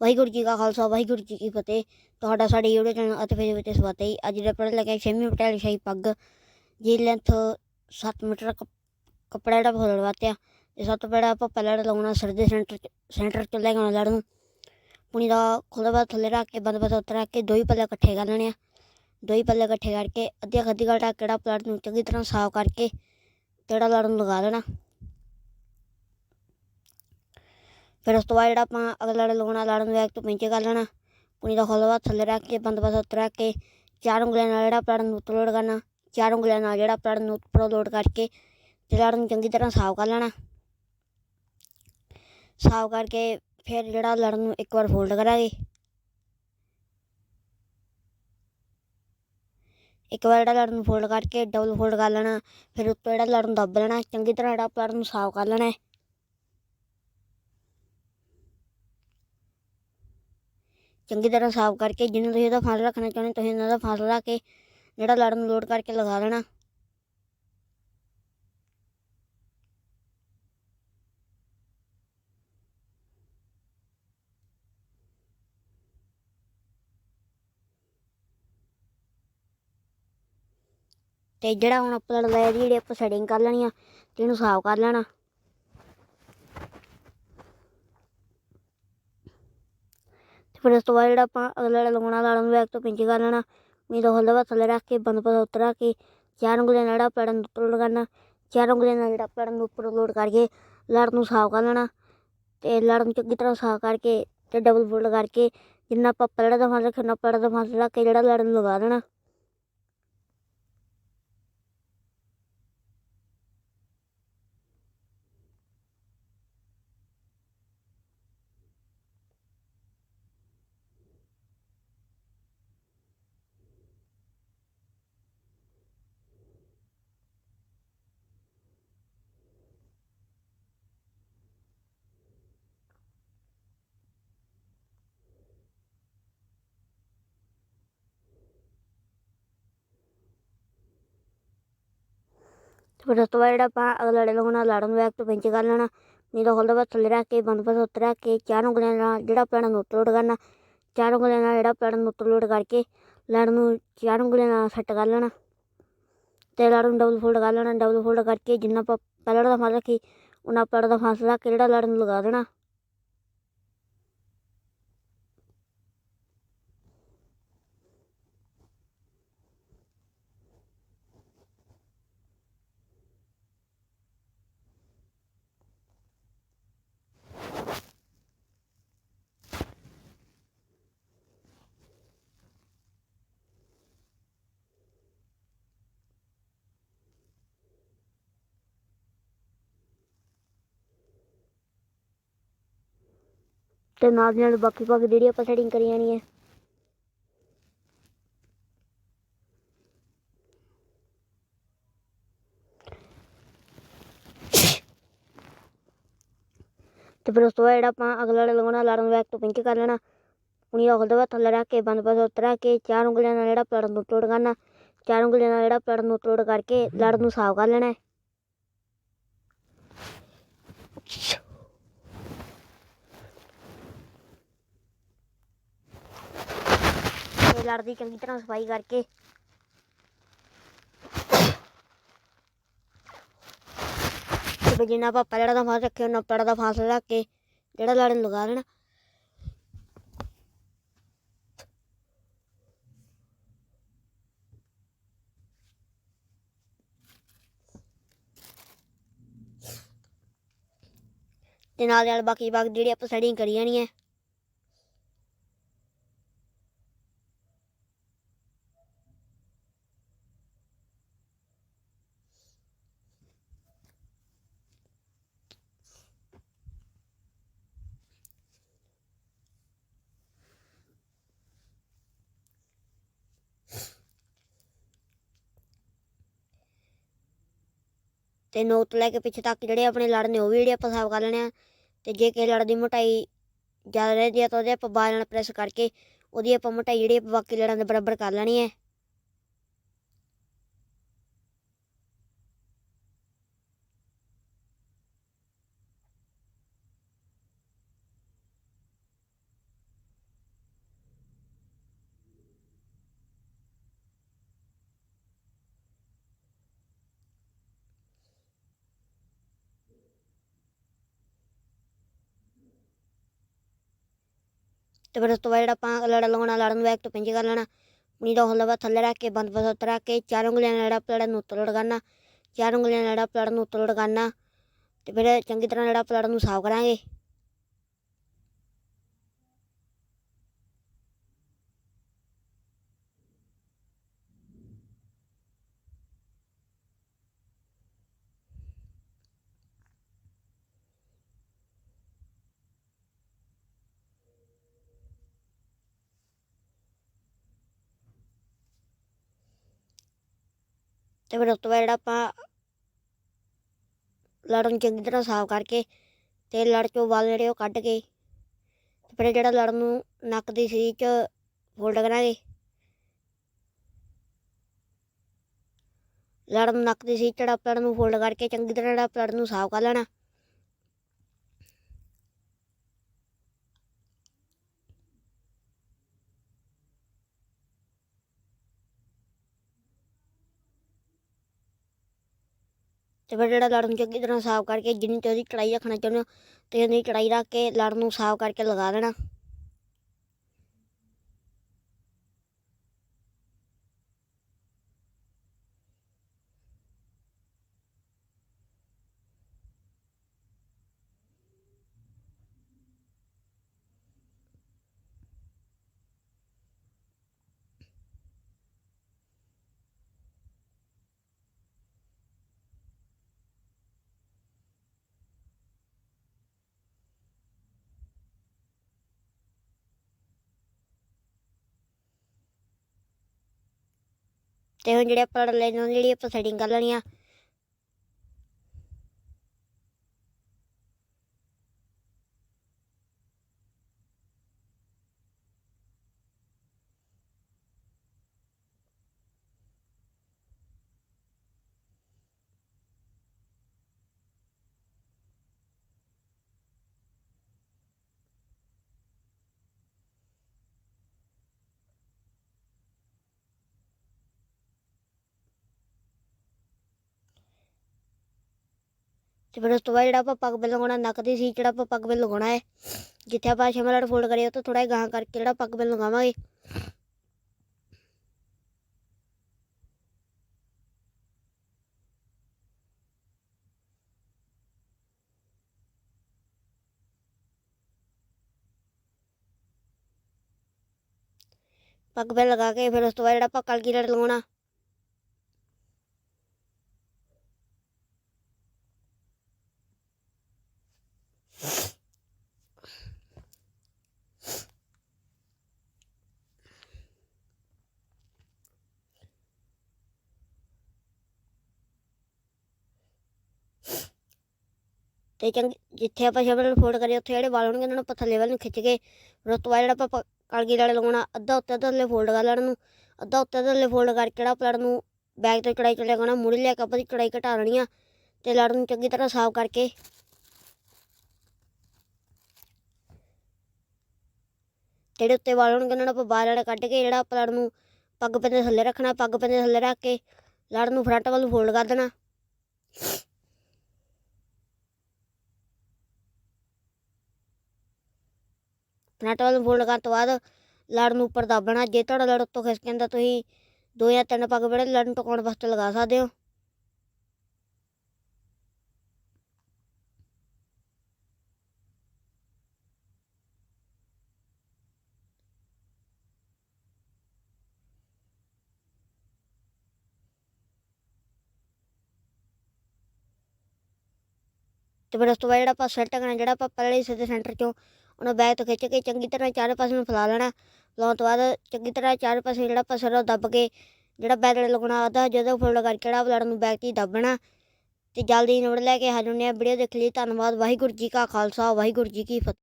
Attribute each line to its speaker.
Speaker 1: ਵਾਹਿਗੁਰੂ ਜੀ ਕਾ ਖਾਲਸਾ, ਵਾਹਿਗੁਰੂ ਜੀ ਕੀ ਫਤਿਹ। ਤੁਹਾਡਾ ਸਾਡੇ YouTube ਚੈਨਲ ਅਤੇ ਫੇਸਬੁੱਕ ਤੇ ਸਵਾਗਤ ਹੈ ਅੱਜ ਦੇ ਪੜ੍ਹ ਲੱਗੇ ਛੇਵੀਂ ਪਟਿਆਲਾ ਸ਼ਾਹੀ ਪੱਗ ਜੀ ਲੈਂਥ 7 ਮੀਟਰ ਕੱਪ- ਕੱਪੜਾ ਜਿਹੜਾ ਫੋਲੜ ਵਾਤਿਆ ਤੇ ਸਭ ਤੋਂ ਪਹਿਲਾਂ ਆਪਾਂ ਪਹਿਲਾਂ ਲਾਉਣਾ, ਸਿਰ ਦੇ ਸੈਂਟਰ ਚ ਸੈਂਟਰ ਚ ਲੈ ਕੇ ਲੜਨ। ਨੂੰ ਪੁਣੀ ਦਾ ਖੁੱਲ੍ਹਾ ਬਾਦ ਥੱਲੇ ਰੱਖ ਕੇ, ਬੰਦ ਬੰਦ ਉੱਤੇ ਰੱਖ ਕੇ ਦੋ ਹੀ ਪੱਲੇ ਇਕੱਠੇ ਕਰ ਲੈਣੇ ਆ। ਦੋ ਹੀ ਪੱਲੇ ਇਕੱਠੇ ਕਰਕੇ ਅੱਧੀ ਖੱਦੀ ਘਟਾ ਕਿਹੜਾ ਪਲਟ ਨੂੰ ਚੰਗੀ ਤਰ੍ਹਾਂ ਸਾਫ਼ ਕਰਕੇ ਕਿਹੜਾ ਲੜਨ ਨੂੰ ਲਗਾ ਲੈਣਾ ਫਿਰ ਉਸ ਤੋਂ ਬਾਅਦ ਜਿਹੜਾ ਆਪਾਂ ਅਗਲਾ ਲੜ ਲਗਾਉਣਾ ਲੜ ਨੂੰ ਬੈਕ ਤੋਂ ਪਿੰਚੇ ਕਰ ਲੈਣਾ। ਪੁਣੀ ਦਾ ਖੁੱਲ੍ਹਾ ਬਾਦ ਥੱਲੇ ਰੱਖ ਕੇ, ਬੰਦ ਬੰਦ ਉੱਤੇ ਰੱਖ ਕੇ, ਚਾਰ ਉਂਗਲੀਆਂ ਨਾਲ ਜਿਹੜਾ ਪਲਟ ਨੂੰ ਉੱਤੋਂ ਲੋਡ ਕਰਨਾ। ਚਾਰ ਉਂਗਲੀਆਂ ਨਾਲ ਜਿਹੜਾ ਪਲਟ ਨੂੰ ਉੱਪਰੋਂ ਲੋਡ ਕਰਕੇ ਤੇ ਲੜ ਨੂੰ ਚੰਗੀ ਤਰ੍ਹਾਂ ਸਾਫ਼ ਕਰ ਲੈਣਾ। ਸਾਫ਼ ਕਰਕੇ ਫਿਰ ਜਿਹੜਾ ਲੜ ਨੂੰ ਇੱਕ ਵਾਰ ਫੋਲਡ ਕਰਾਂਗੇ। ਇੱਕ ਵਾਰ ਜਿਹੜਾ ਲੜ ਨੂੰ ਫੋਲਡ ਕਰਕੇ ਡਬਲ ਫੋਲਡ ਕਰ ਲੈਣਾ। ਫਿਰ ਉੱਤੋਂ ਜਿਹੜਾ ਲੜ ਨੂੰ ਦੱਬ ਲੈਣਾ। ਚੰਗੀ ਤਰ੍ਹਾਂ ਜਿਹੜਾ ਲੜ ਨੂੰ ਸਾਫ਼ ਕਰ ਲੈਣਾ ਚੰਗੀ ਤਰ੍ਹਾਂ ਸਾਫ਼ ਕਰਕੇ ਜਿੰਨਾ ਤੁਸੀਂ ਉਹਦਾ ਫਾਸਲਾ ਰੱਖਣਾ ਚਾਹੁੰਦੇ ਤੁਸੀਂ ਉਹਨਾਂ ਦਾ ਫਾਸਲਾ ਰੱਖ ਕੇ ਜਿਹੜਾ ਲੜ ਨੂੰ ਲੋਡ ਕਰਕੇ ਲਗਾ ਦੇਣਾ। ਤੇ ਜਿਹੜਾ ਹੁਣ ਆਪਾਂ ਲੜ ਲਾਇਆ ਜੀ, ਜਿਹੜੀ ਆਪਾਂ ਸੈਟਿੰਗ ਕਰ ਲੈਣੀ ਆ, ਤੇ ਇਹਨੂੰ ਸਾਫ਼ ਕਰ ਲੈਣਾ। ਤੇ ਫਿਰ ਉਸ ਤੋਂ ਬਾਅਦ ਜਿਹੜਾ ਆਪਾਂ ਅਗਲਾ ਲੜ ਲਗਾਉਣਾ ਲੜ ਨੂੰ ਬੈਕ ਤੋਂ ਪਿੰਚ ਕਰ ਲੈਣਾ ਮੀਂਹ ਦਾ ਹੱਲਦਾ ਥੱਲੇ ਰੱਖ ਕੇ, ਬੰਦ ਪਾ ਉੱਤਰ ਰੱਖ ਕੇ, ਚਾਰ ਉਂਗਲੀਆਂ ਨਾਲ ਜਿਹੜਾ ਪੜਨ ਉੱਪਰ ਲੋਡ ਕਰਨਾ ਚਾਰ ਉਂਗਲੀਆਂ ਨਾਲ ਜਿਹੜਾ ਪੜਨ ਨੂੰ ਉੱਪਰ ਲੋਡ ਕਰਕੇ ਲੜ ਨੂੰ ਸਾਫ਼ ਕਰ ਲੈਣਾ ਤੇ ਲੜ ਨੂੰ ਚੰਗੀ ਤਰ੍ਹਾਂ ਸਾਫ਼ ਕਰਕੇ ਤੇ ਡਬਲ ਫੋਲਡ ਕਰਕੇ ਜਿੰਨਾ ਆਪਾਂ ਪਲੜਾ ਦਾ ਫਾਸਲਾ ਰੱਖਣਾ ਪਲੜਾ ਦਾ ਫਾਸਲਾ ਰੱਖ ਕੇ ਜਿਹੜਾ ਲੜ ਨੂੰ ਲਗਾ ਦੇਣਾ। ਫਿਰ ਉਸ ਤੋਂ ਬਾਅਦ ਜਿਹੜਾ ਆਪਾਂ ਅਗਲਾ ਲੜ ਲਗਾਉਣਾ ਲੜ ਨੂੰ ਬੈਕ ਤੋਂ ਪਿੰਚ ਕਰ ਲੈਣਾ। ਨਹੀਂ ਤਾਂ ਖੁੱਲ੍ਹਦਾ ਬਸ ਥੱਲੇ ਰੱਖ ਕੇ, ਬੰਦ ਬਸ ਉੱਤੇ ਰੱਖ ਕੇ, ਚਾਰ ਉਂਗਲੀਆਂ ਨਾਲ ਜਿਹੜਾ ਪਲੜਾ ਨੂੰ ਉੱਤੇ ਲੋਡ ਕਰਨਾ, ਚਾਰ ਉਂਗਲੀਆਂ ਨਾਲ ਜਿਹੜਾ ਪਲੜਾ ਨੂੰ ਉੱਤੇ ਲੋਡ ਕਰਕੇ, ਲੜ ਨੂੰ ਚਾਰ ਉਂਗਲੀਆਂ ਨਾਲ ਸੈੱਟ ਕਰ ਲੈਣਾ ਤੇ ਲੜ ਨੂੰ ਡਬਲ ਫੋਲਡ ਕਰ ਲੈਣਾ। ਡਬਲ ਫੋਲਡ ਕਰਕੇ ਜਿੰਨਾ ਆਪਾਂ ਪਹਿਲਾਂ ਦਾ ਫਾਸਲਾ ਰੱਖੀ ਉਹਨਾਂ ਪਲੜ ਦਾ ਫਾਸਲਾ ਰੱਖ ਕੇ ਜਿਹੜਾ ਲੜ ਨੂੰ ਲਗਾ ਦੇਣਾ। ਤੇ ਨਾਲ ਦੀ ਨਾਲ ਬਾਕੀ ਬਾਕੀ ਜਿਹੜੀ ਆਪਾਂ ਸੈਟਿੰਗ ਕਰੀ ਜਾਣੀ ਹੈ। ਤੇ ਫਿਰ ਉਸ ਤੋਂ ਬਾਅਦ ਜਿਹੜਾ ਆਪਾਂ ਅਗਲਾ ਲਗਾਉਣਾ ਲੜ ਨੂੰ ਬੈਕ ਤੋਂ ਪਿੰਚ ਕਰ ਲੈਣਾ ਪੁਣੀ ਦਾ ਦੇ ਬਾਅਦ ਥੱਲੇ ਰੱਖ ਕੇ ਬੰਦ ਪਾਸੇ ਉੱਤੇ ਕੇ ਚਾਰ ਉਂਗਲੀਆਂ ਨਾਲ ਜਿਹੜਾ ਪਲੜ ਨੂੰ ਤੋੜ ਕਰਨਾ, ਚਾਰ ਉਂਗਲੀਆਂ ਨਾਲ ਜਿਹੜਾ ਪਲੜ ਨੂੰ ਤੋੜ ਕਰਕੇ ਲੜ ਨੂੰ ਸਾਫ਼ ਕਰ ਲੈਣਾ ਹੈ। ਦੀ ਚੰਗੀ ਤਰ੍ਹਾਂ ਸਫ਼ਾਈ ਕਰਕੇ ਤੇ ਜਿੰਨਾ ਆਪਾਂ ਪਲੜਾ ਦਾ ਫਾਸ ਰੱਖਿਆ ਉਹਨਾਂ ਪਲੜਾ ਦਾ ਫਾਸਲਾ ਰੱਖ ਕੇ ਜਿਹੜਾ ਲੜਨ ਲਗਾ ਲੈਣਾ ਤੇ ਨਾਲ ਨਾਲ ਬਾਕੀ ਬਾਕੀ ਜਿਹੜੀ ਆਪਾਂ ਸੈਟਿੰਗ ਕਰੀ ਜਾਣੀ ਹੈ ਤੇ ਨੋਕ ਤੋਂ ਲੈ ਕੇ ਪਿੱਛੇ ਤੱਕ ਜਿਹੜੇ ਆਪਣੇ ਲੜ ਨੇ ਉਹ ਵੀ ਜਿਹੜੇ ਆਪਾਂ ਸਾਫ਼ ਕਰ ਲੈਣੇ ਆ ਤੇ ਜੇ ਕਿਸੇ ਲੜ ਦੀ ਮੋਟਾਈ ਜ਼ਿਆਦਾ ਰਹਿੰਦੀ ਆ ਤਾਂ ਉਹਦੇ ਆਪਾਂ ਬਾਲ ਨਾਲ ਪ੍ਰੈਸ ਕਰਕੇ ਉਹਦੀ ਆਪਾਂ ਮੋਟਾਈ ਜਿਹੜੀ ਆਪਾਂ ਬਾਕੀ ਲੜਾਂ ਦੇ ਬਰਾਬਰ ਕਰ ਲੈਣੀ ਹੈ। ਤੇ ਫਿਰ ਉਸ ਤੋਂ ਬਾਅਦ ਜਿਹੜਾ ਆਪਾਂ ਲੜਾ ਲਗਾਉਣਾ ਲੜਨ ਨੂੰ ਬੈਕ ਤੋਂ ਪਿੰਜ ਕਰ ਲੈਣਾ। ਪੂਣੀ ਦਾ ਹਲਵਾ ਥੱਲੇ ਰੱਖ ਕੇ, ਬੰਦ ਪਾਸਾ ਉੱਤੇ ਰੱਖ ਕੇ, ਚਾਰ ਉਂਗਲੀਆਂ ਨਾਲ ਜਿਹੜਾ ਪਲੜਾ ਨੂੰ ਉੱਤੇ ਲੜਕਾਣਾ ਚਾਰ ਉਂਗਲੀਆਂ ਨਾਲ ਜਿਹੜਾ ਪਲੜਾ ਨੂੰ ਉੱਤੇ ਲੜਕਾਣਾ ਤੇ ਫਿਰ ਚੰਗੀ ਤਰ੍ਹਾਂ ਜਿਹੜਾ ਪਲੜਾ ਨੂੰ ਸਾਫ਼ ਕਰਾਂਗੇ। ਤੇ ਫਿਰ ਉਸ ਤੋਂ ਬਾਅਦ ਜਿਹੜਾ ਆਪਾਂ ਲੜ ਨੂੰ ਚੰਗੀ ਤਰ੍ਹਾਂ ਸਾਫ਼ ਕਰਕੇ ਤੇ ਲੜ ਚੋਂ ਵਾਲ ਜਿਹੜੇ ਉਹ ਕੱਢ ਕੇ ਤੇ ਫਿਰ ਜਿਹੜਾ ਲੜ ਨੂੰ ਨੱਕ ਦੀ ਸੀ ਚ ਫੋਲਡ ਕਰਾਂਗੇ। ਲੜ ਨੂੰ ਨੱਕ ਦੀ ਸੀ ਜਿਹੜਾ ਪਲੜ ਨੂੰ ਫੋਲਡ ਕਰਕੇ ਚੰਗੀ ਤਰ੍ਹਾਂ ਜਿਹੜਾ ਪਲੜ ਨੂੰ ਸਾਫ਼ ਕਰ ਲੈਣਾ। ਤੇ ਫਿਰ ਜਿਹੜਾ ਲੜ ਨੂੰ ਚੰਗੀ ਤਰ੍ਹਾਂ ਸਾਫ਼ ਕਰਕੇ ਜਿੰਨੀ ਤੇ ਉਹਦੀ ਕੜਾਈ ਰੱਖਣਾ ਚਾਹੁੰਦੇ ਹੋ, ਤੇ ਉਹਦੀ ਕੜਾਈ ਰੱਖ ਕੇ ਲੜ ਨੂੰ ਸਾਫ਼ ਕਰਕੇ ਲਗਾ ਦੇਣਾ। ਤੇ ਹੁਣ ਜਿਹੜੇ ਆਪਾਂ ਲੜ ਲੈਣੇ ਉਹਨਾਂ ਦੀ ਜਿਹੜੀ ਆਪਾਂ ਸੈਟਿੰਗ ਕਰ ਲੈਣੀ ਆ ਤੇ ਫਿਰ ਉਸ ਤੋਂ ਬਾਅਦ ਜਿਹੜਾ ਆਪਾਂ ਪੱਗ ਬਿੱਲ ਲਗਾਉਣਾ ਨੱਕ ਦੀ ਸੀ, ਜਿਹੜਾ ਆਪਾਂ ਪੱਗ ਬਿੱਲ ਲਗਾਉਣਾ ਹੈ, ਜਿੱਥੇ ਆਪਾਂ ਛੇਵਾਂ ਲੜ ਫੋਲਡ ਕਰੀਏ ਉਹ ਥੋੜਾ ਜਿਹਾ ਗਾਂਹ ਕਰਕੇ ਜਿਹੜਾ ਪੱਗ ਬਿੱਲ ਲਗਾਵਾਂਗੇ। ਪੱਗ ਬਿੱਲ ਲਗਾ ਕੇ ਫਿਰ ਉਸ ਤੋਂ ਬਾਅਦ ਜਿਹੜਾ ਆਪਾਂ ਕਲਗੀ ਲੜ ਲਗਾਉਣਾ ਤੇ ਚੰਗ, ਜਿੱਥੇ ਆਪਾਂ ਸ਼ਬਦ ਨੂੰ ਫੋਲਡ ਕਰੀਏ, ਉੱਥੇ ਜਿਹੜੇ ਵਾਲ ਹੋਣਗੇ, ਉਹਨਾਂ ਨੂੰ ਆਪਾਂ ਥੱਲੇ ਵੱਲ ਨੂੰ ਖਿੱਚ ਕੇ, ਫਿਰ ਉਸ ਤੋਂ ਬਾਅਦ ਜਿਹੜਾ ਆਪਾਂ ਪ- ਕਲਗੀ ਲੜ ਲਗਾਉਣਾ ਅੱਧਾ ਉੱਤੇ ਅੱਧਾ ਥੱਲੇ ਫੋਲਡ ਕਰ ਲੈਣ ਨੂੰ, ਅੱਧਾ ਉੱਤੇ ਅੱਧਾ ਥੱਲੇ ਫੋਲਡ ਕਰਕੇ ਜਿਹੜਾ ਪਲੜ ਨੂੰ ਬੈਕ ਤੋਂ ਚੜਾਈ ਚੜਿਆ ਲਗਾਉਣਾ ਮੁੜੀ ਲਿਆ ਕੇ ਆਪਾਂ ਦੀ ਚੜਾਈ ਘਟਾ ਲੈਣੀ ਆ, ਤੇ ਲੜ ਨੂੰ ਚੰਗੀ ਤਰ੍ਹਾਂ ਸਾਫ਼ ਕਰਕੇ। ਜਿਹੜੇ ਉੱਤੇ ਵਾਲ ਹੋਣਗੇ, ਉਹਨਾਂ ਨੂੰ ਆਪਾਂ ਬਾਹਰ ਵਾਲਾ ਕੱਢ ਕੇ, ਜਿਹੜਾ ਪਲੜ ਨੂੰ ਪੱਗ ਪੈਂਦੇ ਥੱਲੇ ਰੱਖਣਾ, ਪੱਗ ਪੈਂਦੇ ਥੱਲੇ ਰੱਖ ਕੇ ਲੜ ਨੂੰ ਫਰੰਟ ਵੱਲ ਫੋਲਡ ਕਰ ਦੇਣਾ। ਫਰੰਟ ਵੱਲ ਨੂੰ ਫੋਲਡ ਕਰਨ ਤੋਂ ਬਾਅਦ ਲੜ ਨੂੰ ਉੱਪਰ ਦੱਬਣਾ ਜੇ ਤੁਹਾਡਾ ਲੜ ਉੱਤੋਂ ਖਿਸਕ ਜਾਂਦਾ ਤੁਸੀਂ ਦੋ ਜਾਂ ਤਿੰਨ ਪੱਗ ਬੜੇ ਲੜ ਨੂੰ ਟਿਕਾਉਣ ਵਾਸਤੇ ਲਗਾ ਸਕਦੇ ਹੋ? ਤੇ ਫਿਰ ਉਸ ਤੋਂ ਬਾਅਦ ਜਿਹੜਾ ਆਪਾਂ ਸੈੱਟ ਕਰਨਾ, ਜਿਹੜਾ ਆਪਾਂ ਪਹਿਲੇ ਹਿੱਸੇ ਦੇ ਸੈਂਟਰ ਚੋਂ ਉਹਨਾਂ ਬੈਗ ਤੋਂ ਖਿੱਚ ਕੇ ਚੰਗੀ ਤਰ੍ਹਾਂ ਚਾਰੇ ਪਾਸੇ ਨੂੰ ਫੈਲਾ ਲੈਣਾ। ਫੈਲਾਉਣ ਤੋਂ ਬਾਅਦ ਚੰਗੀ ਤਰ੍ਹਾਂ ਚਾਰੇ ਪਾਸੇ ਜਿਹੜਾ ਆਪਾਂ ਉਹ ਦੱਬ ਕੇ ਜਿਹੜਾ ਬੈਲਟ ਲਗਾਉਣਾ ਆਦਾ ਜਦੋਂ ਫੋਲਡ ਕਰਕੇ ਜਿਹੜਾ ਬਲੜ ਨੂੰ ਬੈਗ 'ਚ ਹੀ ਦੱਬਣਾ। ਤੇ ਜਲਦੀ ਨੋਟ ਲੈ ਕੇ ਹਾਜ਼ਰ ਹੁੰਦੇ ਆ, ਵੀਡੀਓ ਦੇਖ ਲਈ, ਧੰਨਵਾਦ, ਵਾਹਿਗੁਰੂ ਜੀ ਕਾ ਖਾਲਸਾ, ਵਾਹਿਗੁਰੂ ਜੀ ਕੀ ਫਤਿਹ।